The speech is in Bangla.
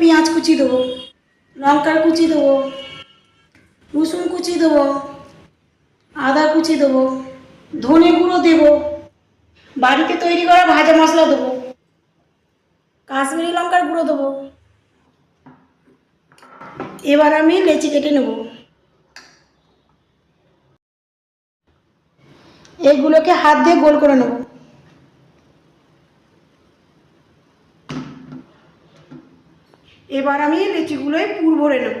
পেঁয়াজ কুচি দেবো, লঙ্কার কুচি দেবো, রসুন কুচি দেবো, আদা কুচি দেবো, ধনে গুঁড়ো দেবো, বাড়িতে তৈরি করা ভাজা মশলা দেবো, কাশ্মীরি লঙ্কার গুঁড়ো দেবো। এবার আমি লেচি কেটে নেব। এগুলোকে হাত দিয়ে গোল করে নেব। এবার আমি লেচিগুলোয় পুর ভরে নেব